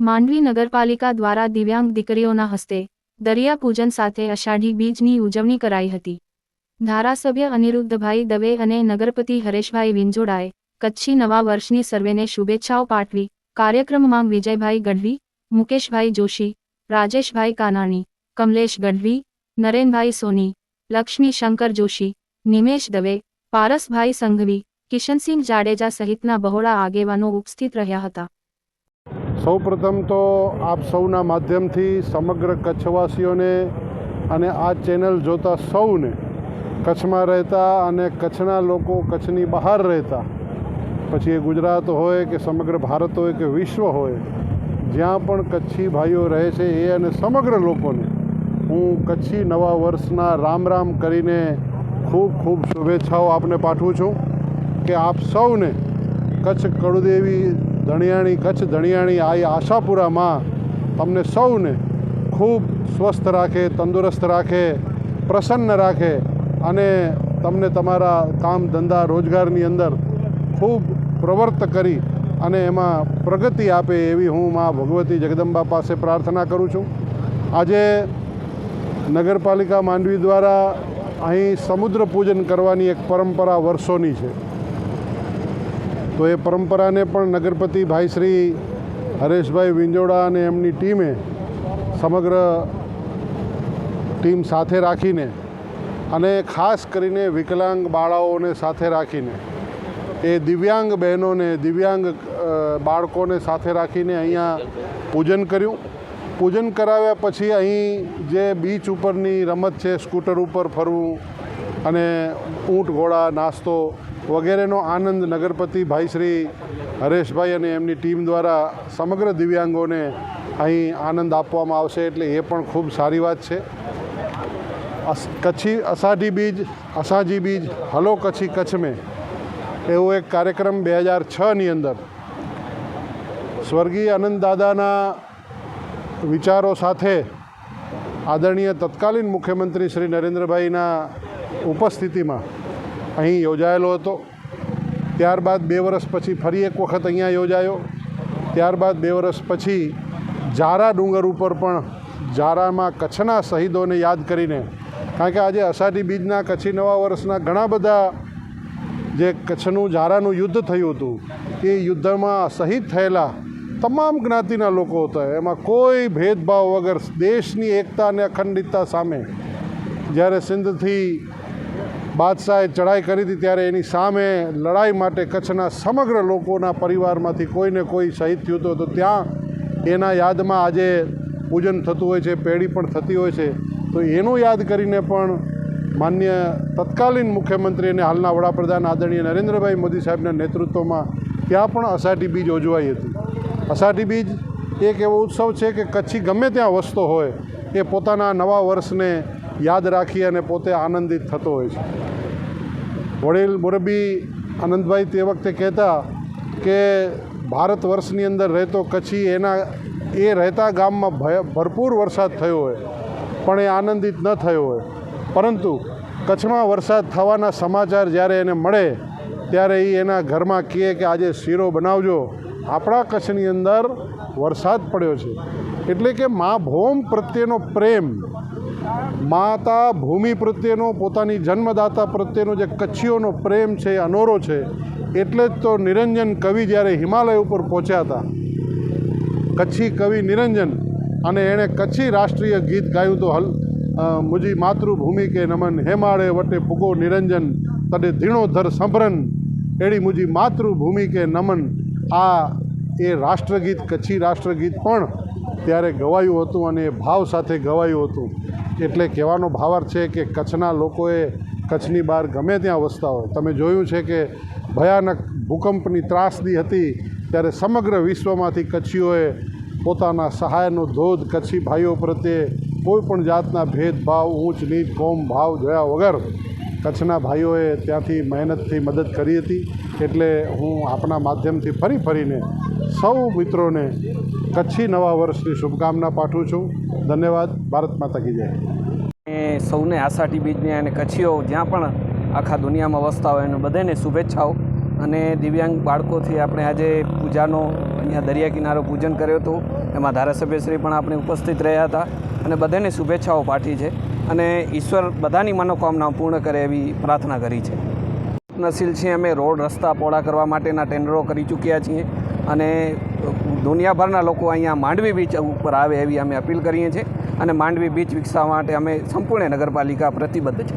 માંડવી નગરપાલિકા દ્વારા દિવ્યાંગ દીકરીઓના હસ્તે દરિયા પૂજન સાથે અષાઢી બીજની ઉજવણી કરાઈ હતી. ધારાસભ્ય અનિરુદ્ધભાઈ દવે અને નગરપતિ હરેશભાઈ વિંજોડાએ કચ્છી નવા વર્ષની સર્વેને શુભેચ્છાઓ પાઠવી કાર્યક્રમમાં વિજયભાઈ ગઢવી, મુકેશભાઈ જોશી, રાજેશભાઈ કાનાણી, કમલેશ ગઢવી, નરેનભાઈ સોની, લક્ષ્મી શંકર જોશી, નિમેશ દવે, પારસભાઈ સંઘવી, કિશનસિંહ જાડેજા સહિતના બહોળા આગેવાનો ઉપસ્થિત રહ્યા હતા. સૌપ્રથમ તો આપ સૌના માધ્યમથી સમગ્ર કચ્છવાસીઓને અને આ ચેનલ જોતા સૌને કચ્છમાં રહેતા અને કચ્છના લોકો કચ્છની બહાર રહેતા, પછી એ ગુજરાત હોય કે સમગ્ર ભારત હોય કે વિશ્વ હોય, જ્યાં પણ કચ્છી ભાઈઓ રહે છે એ અને સમગ્ર લોકોને હું કચ્છી નવા વર્ષના રામ રામ કરીને ખૂબ ખૂબ શુભેચ્છાઓ આપને પાઠવું છું કે આપ સૌને કચ્છ કળુદેવી ધણિયાણી કચ્છ ધણિયાણી આ આશાપુરામાં તમને સૌને ખૂબ સ્વસ્થ રાખે, તંદુરસ્ત રાખે, પ્રસન્ન રાખે અને તમને તમારા કામ ધંધા રોજગારની અંદર ખૂબ પ્રવર્ત કરી અને એમાં પ્રગતિ આપે એવી હું મા ભગવતી જગદંબા પાસે પ્રાર્થના કરું છું. આજે નગરપાલિકા માંડવી દ્વારા અહીં સમુદ્ર પૂજન કરવાની એક પરંપરા વર્ષોની છે. તો એ પરંપરાને પણ નગરપતિ ભાઈ શ્રી હરેશભાઈ વિંજોડા અને એમની ટીમે સમગ્ર ટીમ સાથે રાખીને અને ખાસ કરીને વિકલાંગ બાળાઓને સાથે રાખીને, એ દિવ્યાંગ બહેનોને, દિવ્યાંગ બાળકોને સાથે રાખીને અહીંયા પૂજન કર્યું. પૂજન કરાવ્યા પછી અહીં જે બીચ ઉપરની રમત છે, સ્કૂટર ઉપર ફરવું અને ઊંટ ઘોડા, નાસ્તો વગેરેનો આનંદ નગરપતિ ભાઈ શ્રી હરેશભાઈ અને એમની ટીમ દ્વારા સમગ્ર દિવ્યાંગોને અહીં આનંદ આપવામાં આવશે એટલે એ પણ ખૂબ સારી વાત છે. કચ્છી અષાઢી બીજ અષાઢી બીજ, હલો કચ્છી કચ્છ મેં. એવો એક કાર્યક્રમ બે હજાર છની અંદર. સ્વર્ગીય આનંદ દાદાના વિચારો સાથે આદરણીય તત્કાલીન મુખ્યમંત્રી શ્રી નરેન્દ્રભાઈના ઉપસ્થિતિમાં અહીં યોજાયેલો હતો. ત્યારબાદ બે વર્ષ પછી ફરી એક વખત અહીંયા યોજાયો. ત્યારબાદ બે વર્ષ પછી જારા ડુંગર ઉપર પણ જારામાં કચ્છના શહીદોને યાદ કરીને, કારણ કે આજે અષાઢી બીજના, કચ્છી નવા વર્ષના ઘણા બધા જે કચ્છનું જારાનું યુદ્ધ થયું હતું, એ યુદ્ધમાં શહીદ થયેલા તમામ જ્ઞાતિના લોકો હતા. એમાં કોઈ ભેદભાવ વગર દેશની એકતા અને અખંડિતતા સામે જ્યારે સિંધથી બાદશાહે ચડાઈ કરી હતી ત્યારે એની સામે લડાઈ માટે કચ્છના સમગ્ર લોકોના પરિવારમાંથી કોઈને કોઈ શહીદ થયું હતું. તો ત્યાં એના યાદમાં આજે પૂજન થતું હોય છે, પેઢી પણ થતી હોય છે. તો એનું યાદ કરીને પણ માન્ય તત્કાલીન મુખ્યમંત્રી અને હાલના વડાપ્રધાન આદરણીય નરેન્દ્રભાઈ મોદી સાહેબના નેતૃત્વમાં ત્યાં પણ અષાઢી બીજ ઉજવાઈ હતી. અષાઢી બીજ એક એવો ઉત્સવ છે કે કચ્છી ગમે ત્યાં વસતો હોય, એ પોતાના નવા વર્ષને યાદ રાખી અને પોતે આનંદિત થતો હોય છે. વડીલ મુરબી આનંદભાઈ તે વખતે કહેતા કે ભારત વર્ષની અંદર રહેતો કચ્છી એના, એ રહેતા ગામમાં ભરપૂર વરસાદ થયો હોય, પણ એ આનંદિત ન થયો હોય. પરંતુ કચ્છમાં વરસાદ થવાના સમાચાર જ્યારે એને મળે, ત્યારે એ એના ઘરમાં કહે કે આજે શીરો બનાવજો. આપણા કચ્છની અંદર વરસાદ પડ્યો છે. એટલે કે મા ભોમ પ્રત્યેનો પ્રેમ માતા ભૂમિ પ્રત્યેનો, પોતાની જન્મદાતા પ્રત્યેનો જે કચ્છીઓનો પ્રેમ છે અનોરો છે, એટલે જ તો નિરંજન કવિ જ્યારે હિમાલય ઉપર પહોંચ્યા હતા. કચ્છી કવિ નિરંજન અને એણે કચ્છી રાષ્ટ્રીય ગીત ગાયું તો હલ મુજી માતૃભૂમિ કે નમન હેમાળે વટે પુગો નિરંજન તને ધીણોધર સંભરન, એડી મુજી માતૃભૂમિ કે નમન. આ એ રાષ્ટ્રગીત, કચ્છી રાષ્ટ્રગીત પણ ત્યારે ગવાયું હતું અને એ ભાવ સાથે ગવાયું હતું. એટલે કહેવાનો ભાવાર્થ છે કે કચ્છના લોકોએ કચ્છની બહાર ગમે ત્યાં વસતા હોય. તમે જોયું છે કે ભયાનક ભૂકંપની ત્રાસદી હતી ત્યારે સમગ્ર વિશ્વમાંથી કચ્છીઓએ પોતાના સહાયનો ધોધ કચ્છી ભાઈઓ પ્રત્યે કોઈ પણ જાતના ભેદભાવ, ઊંચ, નીચ, કોમ, ભાવ જોયા વગર કચ્છના ભાઈઓએ ત્યાંથી મહેનતથી મદદ કરી હતી. એટલે હું આપણા માધ્યમથી ફરી ફરીને સૌ મિત્રોને કચ્છી નવા વર્ષની શુભકામના પાઠવું છું. ધન્યવાદ. ભારત માતા કી જય. સૌને આસાટી બીજને અને કચ્છીઓ જ્યાં પણ આખા દુનિયામાં વસતા હોય એને બધાને શુભેચ્છાઓ. અને દિવ્યાંગ બાળકોથી આપણે આજે પૂજાનો અહીંયા દરિયા કિનારો પૂજન કર્યો હતો. એમાં ધારાસભ્યશ્રી પણ આપણે ઉપસ્થિત રહ્યા હતા અને બધાને શુભેચ્છાઓ પાઠવી છે. અને ઈશ્વર બધાની મનોકામનાઓ પૂર્ણ કરે એવી પ્રાર્થના કરી છે. નસીલ છીએ અમે રોડ રસ્તા પહોળા કરવા માટેના ટેન્ડરો કરી ચૂક્યા છીએ. અને દુનિયાભરના લોકો અહીંયા માંડવી બીચ ઉપર આવે એવી અમે અપીલ કરીએ છીએ. અને માંડવી બીચ વિકસાવવા માટે અમે સંપૂર્ણ નગરપાલિકા પ્રતિબદ્ધ છે